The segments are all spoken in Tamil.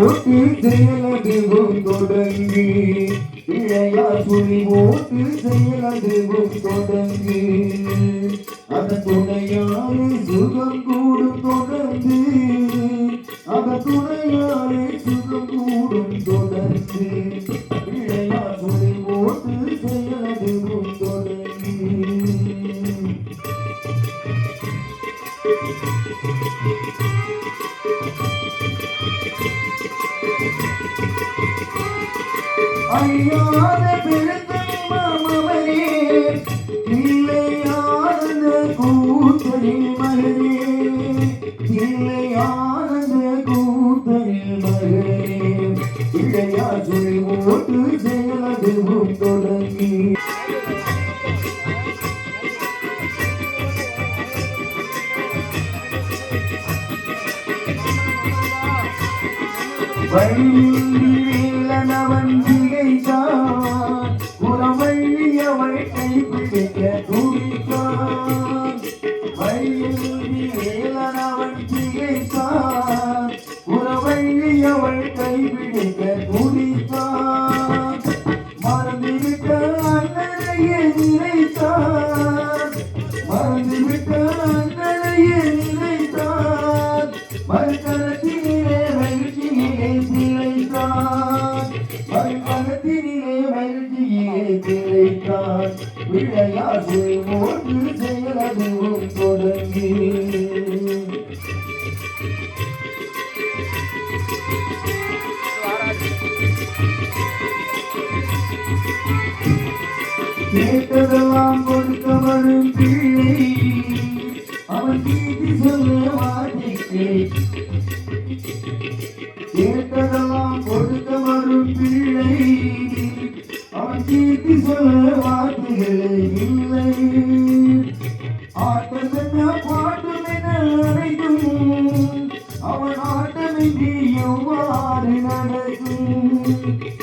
போட்டு செயலது போய் தொடங்கி இளையார் புலி போட்டு செயலது போய் தொடங்கி அதன் துணையாறு சுகம் கூடும் தொடர்ந்து அதன் துணையாறு சுகம் கூடும் தொடர்ந்து இளையார் புலி போட்டு செயலது போய் தொடங்கி Thank you. ஐயாத பெருந்தன்மமனே இல்லையானந்த கூத்தரில் மகனே இல்லையானந்த கூத்தரில் மகனே இல்லையா சொல்லி வழியிலனவன் திளைத்தான் விளையாட்டு செயலதுவும் தொடங்கி கேட்டதெல்லாம் கொடுக்க ஆட்டமின்றி எவ்வாறு நடக்கும்.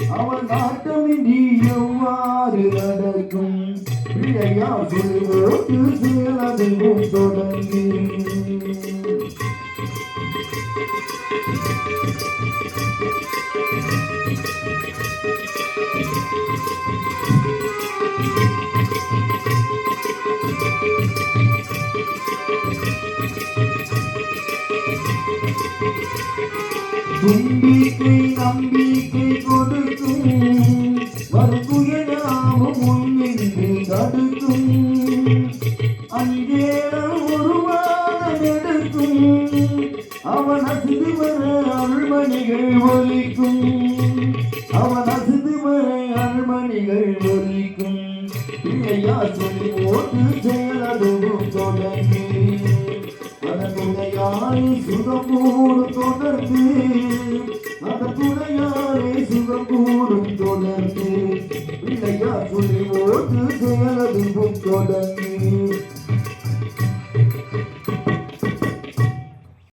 அவள் ஆட்டமின்றி எவ்வாறு நடக்கும். பிழையா சொல்வோட்டு செயலதுவும் தொடங்கி தும்பிக்கை நம்பிக்கை கொடுக்கும். வருகுயனாவும் முன்னின்று தடுக்கும். அங்கேனம் உருவாக எடுக்கும். அவன் அசிது வர அருள்மணிகள் ஒலிக்கும். அவன் அசிது வர அருள்மணிகள் ஒலிக்கும். பிள்ளையா சொல்லி ஓட்டு செயலதுவும் தொடங்கி தொடர்ந்து அகத்துடையானே சுகம் கூடும் தொடர்ந்து. பிள்ளையா புலி ஓட்டு செயலதுவும் தொடர்ந்து.